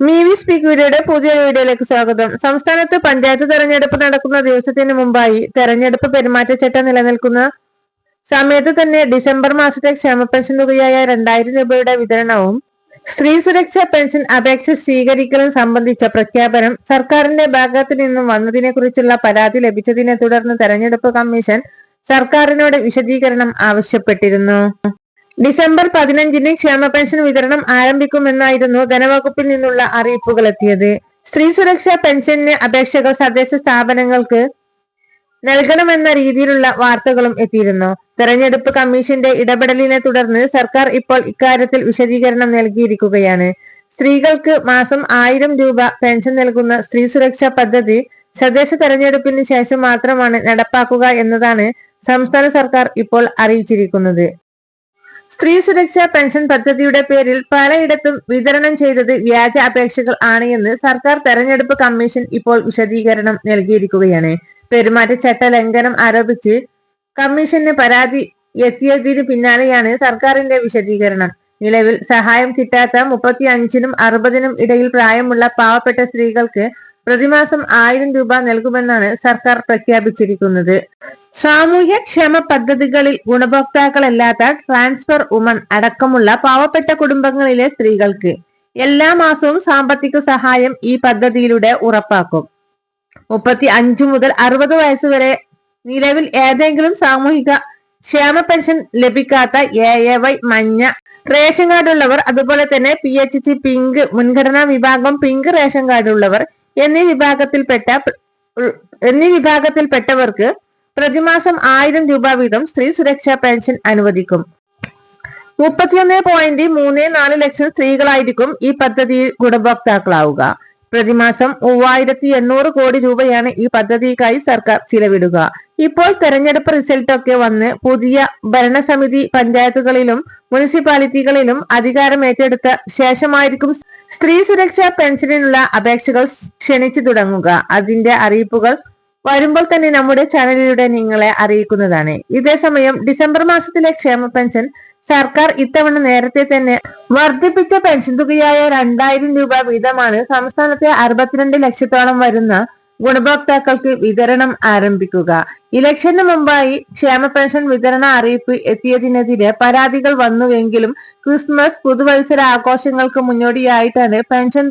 മി V സ്പീക്കറുടെ പുതിയ വീഡിയോയിലേക്ക് സ്വാഗതം. സംസ്ഥാനത്ത് പഞ്ചായത്ത് തെരഞ്ഞെടുപ്പ് നടക്കുന്ന ദിവസത്തിന് മുമ്പായി തെരഞ്ഞെടുപ്പ് പെരുമാറ്റച്ചട്ടം നിലനിൽക്കുന്ന സമയത്ത് തന്നെ ഡിസംബർ മാസത്തെ ക്ഷേമ പെൻഷൻ തുകയായ രണ്ടായിരം രൂപയുടെ വിതരണവും സ്ത്രീ സുരക്ഷാ പെൻഷൻ അപേക്ഷ സ്വീകരിക്കലും സംബന്ധിച്ച പ്രഖ്യാപനം സർക്കാരിന്റെ ഭാഗത്തു നിന്നും വന്നതിനെ കുറിച്ചുള്ള പരാതി ലഭിച്ചതിനെ തുടർന്ന് തെരഞ്ഞെടുപ്പ് കമ്മീഷൻ സർക്കാരിനോട് വിശദീകരണം ആവശ്യപ്പെട്ടിരുന്നു. ഡിസംബർ പതിനഞ്ചിന് ക്ഷേമ പെൻഷൻ വിതരണം ആരംഭിക്കുമെന്നായിരുന്നു ധനവകുപ്പിൽ നിന്നുള്ള അറിയിപ്പുകൾ എത്തിയത്. സ്ത്രീ സുരക്ഷാ പെൻഷന് അപേക്ഷകൾ തദ്ദേശ സ്ഥാപനങ്ങൾക്ക് നൽകണമെന്ന രീതിയിലുള്ള വാർത്തകളും എത്തിയിരുന്നു. തെരഞ്ഞെടുപ്പ് കമ്മീഷന്റെ ഇടപെടലിനെ തുടർന്ന് സർക്കാർ ഇപ്പോൾ ഇക്കാര്യത്തിൽ വിശദീകരണം നൽകിയിരിക്കുകയാണ്. സ്ത്രീകൾക്ക് മാസം ആയിരം രൂപ പെൻഷൻ നൽകുന്ന സ്ത്രീ സുരക്ഷാ പദ്ധതി തദ്ദേശ തെരഞ്ഞെടുപ്പിന് ശേഷം മാത്രമാണ് നടപ്പാക്കുക എന്നതാണ് സംസ്ഥാന സർക്കാർ ഇപ്പോൾ അറിയിച്ചിരിക്കുന്നത്. സ്ത്രീ സുരക്ഷാ പെൻഷൻ പദ്ധതിയുടെ പേരിൽ പലയിടത്തും വിതരണം ചെയ്തത് വ്യാജ അപേക്ഷകൾ ആണ് എന്ന് സർക്കാർ തെരഞ്ഞെടുപ്പ് കമ്മീഷൻ ഇപ്പോൾ വിശദീകരണം നൽകിയിരിക്കുകയാണ്. പെരുമാറ്റച്ചട്ട ലംഘനം ആരോപിച്ച് കമ്മീഷന് പരാതി എത്തിയതിനു പിന്നാലെയാണ് സർക്കാരിന്റെ വിശദീകരണം. നിലവിൽ സഹായം കിട്ടാത്ത മുപ്പത്തി അഞ്ചിനും അറുപതിനും ഇടയിൽ പ്രായമുള്ള പാവപ്പെട്ട സ്ത്രീകൾക്ക് പ്രതിമാസം ആയിരം രൂപ നൽകുമെന്നാണ് സർക്കാർ പ്രഖ്യാപിച്ചിരിക്കുന്നത്. സാമൂഹ്യ ക്ഷേമ പദ്ധതികളിൽ ഗുണഭോക്താക്കളല്ലാത്ത ട്രാൻസ്ഫർ ഉമൺ അടക്കമുള്ള പാവപ്പെട്ട കുടുംബങ്ങളിലെ സ്ത്രീകൾക്ക് എല്ലാ മാസവും സാമ്പത്തിക സഹായം ഈ പദ്ധതിയിലൂടെ ഉറപ്പാക്കും. മുപ്പത്തി അഞ്ചു മുതൽ അറുപത് വയസ്സ് വരെ നിലവിൽ ഏതെങ്കിലും സാമൂഹിക ക്ഷേമ പെൻഷൻ ലഭിക്കാത്ത എ എ വൈ മഞ്ഞ റേഷൻ കാർഡുള്ളവർ അതുപോലെ തന്നെ പി എച്ച് സി പിങ്ക് മുൻഗണനാ വിഭാഗം പിങ്ക് റേഷൻ കാർഡ് ഉള്ളവർ എന്നീ വിഭാഗത്തിൽപ്പെട്ട എന്നീ വിഭാഗത്തിൽപ്പെട്ടവർക്ക് പ്രതിമാസം ആയിരം രൂപ വീതം സ്ത്രീ സുരക്ഷാ പെൻഷൻ അനുവദിക്കും. മുപ്പത്തിയൊന്ന് പോയിന്റ് മൂന്ന് നാല് ലക്ഷം സ്ത്രീകളായിരിക്കും ഈ പദ്ധതി ഗുണഭോക്താക്കളാവുക. പ്രതിമാസം മൂവായിരത്തി എണ്ണൂറ് കോടി രൂപയാണ് ഈ പദ്ധതിക്കായി സർക്കാർ ചിലവിടുക. ഇപ്പോൾ തെരഞ്ഞെടുപ്പ് റിസൾട്ട് ഒക്കെ വന്ന് പുതിയ ഭരണസമിതി പഞ്ചായത്തുകളിലും മുനിസിപ്പാലിറ്റികളിലും അധികാരം ഏറ്റെടുത്ത ശേഷമായിരിക്കും സ്ത്രീ സുരക്ഷാ പെൻഷനിനുള്ള അപേക്ഷകൾ ക്ഷണിച്ചു തുടങ്ങുക. അതിന്റെ അറിയിപ്പുകൾ വരുമ്പോൾ തന്നെ നമ്മുടെ ചാനലിലൂടെ നിങ്ങളെ അറിയിക്കുന്നതാണ്. ഇതേസമയം ഡിസംബർ മാസത്തിലെ ക്ഷേമ പെൻഷൻ സർക്കാർ ഇത്തവണ നേരത്തെ തന്നെ വർദ്ധിപ്പിച്ച പെൻഷൻ തുകയായ രണ്ടായിരം രൂപ വീതമാണ് സംസ്ഥാനത്തെ അറുപത്തിരണ്ട് ലക്ഷത്തോളം വരുന്ന ഗുണഭോക്താക്കൾക്ക് വിതരണം ആരംഭിക്കുക. ഇലക്ഷന് മുമ്പായി ക്ഷേമ പെൻഷൻ വിതരണ അറിയിപ്പ് എത്തിയതിനെതിരെ പരാതികൾ വന്നുവെങ്കിലും ക്രിസ്മസ് പുതുവത്സര ആഘോഷങ്ങൾക്ക് മുന്നോടിയായിട്ടാണ് പെൻഷൻ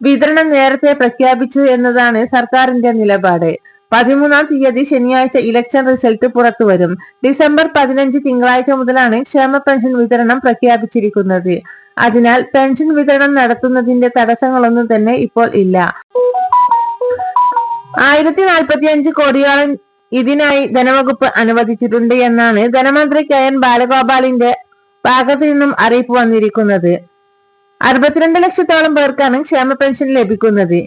വിതരണം നേരത്തെ പ്രഖ്യാപിച്ചു എന്നതാണ് സർക്കാരിന്റെ നിലപാട്. പതിമൂന്നാം തീയതി ശനിയാഴ്ച ഇലക്ഷൻ റിസൾട്ട് പുറത്തുവരും. ഡിസംബർ പതിനഞ്ച് തിങ്കളാഴ്ച മുതലാണ് ക്ഷേമ പെൻഷൻ വിതരണം പ്രഖ്യാപിച്ചിരിക്കുന്നത്. അതിനാൽ പെൻഷൻ വിതരണം നടത്തുന്നതിന്റെ തടസ്സങ്ങളൊന്നും തന്നെ ഇപ്പോൾ ഇല്ല. ആയിരത്തി നാൽപ്പത്തി അഞ്ച് കോടിയോളം ഇതിനായി ധനവകുപ്പ് അനുവദിച്ചിട്ടുണ്ട് എന്നാണ് ധനമന്ത്രി കെ എൻ ബാലഗോപാലിന്റെ ഭാഗത്തു നിന്നും അറിയിപ്പ് വന്നിരിക്കുന്നത്. അറുപത്തിരണ്ട് ലക്ഷത്തോളം പേർക്കാണ് ക്ഷേമ പെൻഷൻ ലഭിക്കുന്നത്.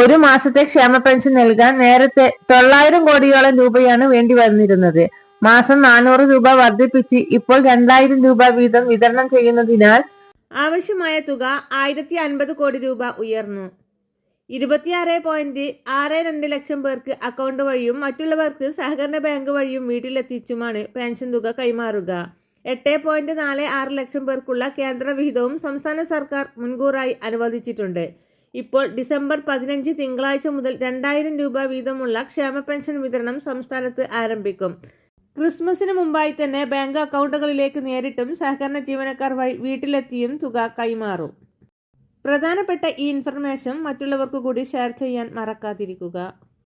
ഒരു മാസത്തെ ക്ഷേമ പെൻഷൻ നൽകാൻ നേരത്തെ തൊള്ളായിരം കോടിയോളം രൂപയാണ് വേണ്ടി വന്നിരുന്നത്. മാസം നാനൂറ് രൂപ വർദ്ധിപ്പിച്ച് ഇപ്പോൾ രണ്ടായിരം രൂപ വീതം വിതരണം ചെയ്യുന്നതിനാൽ ആവശ്യമായ തുക ആയിരത്തി അൻപത് കോടി രൂപ ഉയർന്നു. ഇരുപത്തിയാറ് പോയിന്റ് ആറ് രണ്ട് ലക്ഷം പേർക്ക് അക്കൗണ്ട് വഴിയും മറ്റുള്ളവർക്ക് സഹകരണ ബാങ്ക് വഴിയും വീട്ടിലെത്തിച്ചുമാണ് പെൻഷൻ തുക കൈമാറുക. എട്ട് പോയിന്റ് നാല് ആറ് ലക്ഷം പേർക്കുള്ള കേന്ദ്ര വിഹിതവും സംസ്ഥാന സർക്കാർ മുൻകൂറായി അനുവദിച്ചിട്ടുണ്ട്. ഇപ്പോൾ ഡിസംബർ പതിനഞ്ച് തിങ്കളാഴ്ച മുതൽ രണ്ടായിരം രൂപ വീതമുള്ള ക്ഷേമ പെൻഷൻ വിതരണം സംസ്ഥാനത്ത് ആരംഭിക്കും. ക്രിസ്മസിന് മുമ്പായി തന്നെ ബാങ്ക് അക്കൗണ്ടുകളിലേക്ക് നേരിട്ടും സഹകരണ ജീവനക്കാർ വഴി വീട്ടിലെത്തിയും തുക കൈമാറും. പ്രധാനപ്പെട്ട ഈ ഇൻഫർമേഷൻ മറ്റുള്ളവർക്ക് കൂടി ഷെയർ ചെയ്യാൻ മറക്കാതിരിക്കുക.